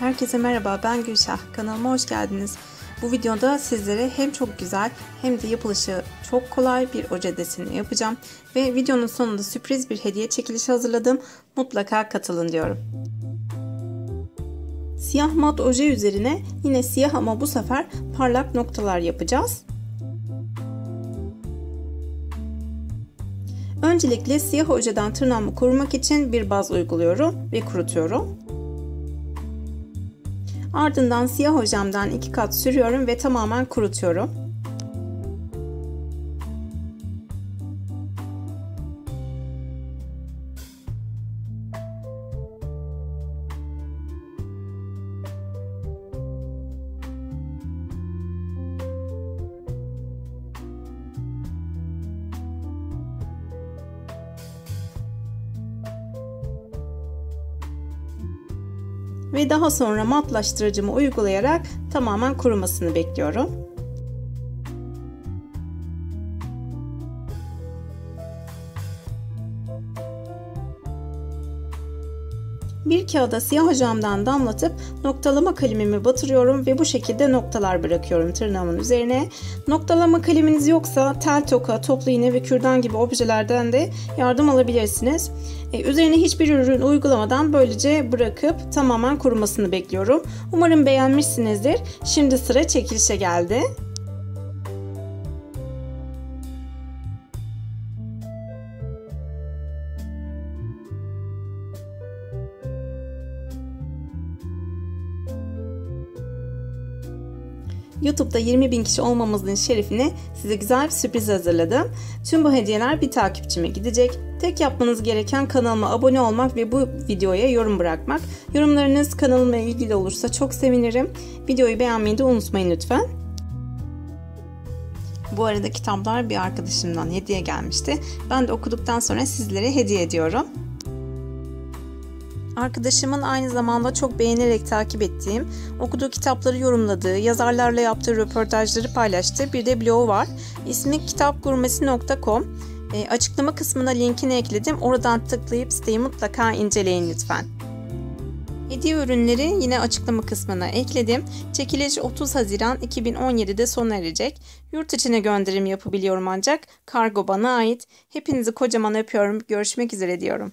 Herkese merhaba ben Gülşah. Kanalıma hoş geldiniz. Bu videoda sizlere hem çok güzel hem de yapılışı çok kolay bir oje deseni yapacağım. Ve videonun sonunda sürpriz bir hediye çekilişi hazırladım. Mutlaka katılın diyorum. Siyah mat oje üzerine yine siyah ama bu sefer parlak noktalar yapacağız. Öncelikle siyah ojeden tırnağımı korumak için bir baz uyguluyorum ve kurutuyorum. Ardından siyah hojamdan iki kat sürüyorum ve tamamen kurutuyorum. Ve daha sonra matlaştırıcımı uygulayarak tamamen kurumasını bekliyorum. Bir kağıda siyah hocamdan damlatıp noktalama kalemimi batırıyorum ve bu şekilde noktalar bırakıyorum tırnağımın üzerine. Noktalama kaleminiz yoksa tel toka, toplu iğne ve kürdan gibi objelerden de yardım alabilirsiniz. Ee, üzerine hiçbir ürün uygulamadan böylece bırakıp tamamen kurumasını bekliyorum. Umarım beğenmişsinizdir. Şimdi sıra çekilişe geldi. YouTube'da 20 bin kişi olmamızın şerefine size güzel bir sürpriz hazırladım. Tüm bu hediyeler bir takipçime gidecek. Tek yapmanız gereken kanalıma abone olmak ve bu videoya yorum bırakmak. Yorumlarınız kanalımla ilgili olursa çok sevinirim. Videoyu beğenmeyi de unutmayın lütfen. Bu arada kitaplar bir arkadaşımdan hediye gelmişti. Ben de okuduktan sonra sizlere hediye ediyorum. Arkadaşımın aynı zamanda çok beğenerek takip ettiğim, okuduğu kitapları yorumladığı, yazarlarla yaptığı röportajları paylaştığı bir de blogu var. İsmi kitapgurmesi.com. E, açıklama kısmına linkini ekledim. Oradan tıklayıp siteyi mutlaka inceleyin lütfen. Hediye ürünleri yine açıklama kısmına ekledim. Çekiliş 30 Haziran 2017'de sona erecek. Yurt içine gönderim yapabiliyorum ancak kargo bana ait. Hepinizi kocaman öpüyorum. Görüşmek üzere diyorum.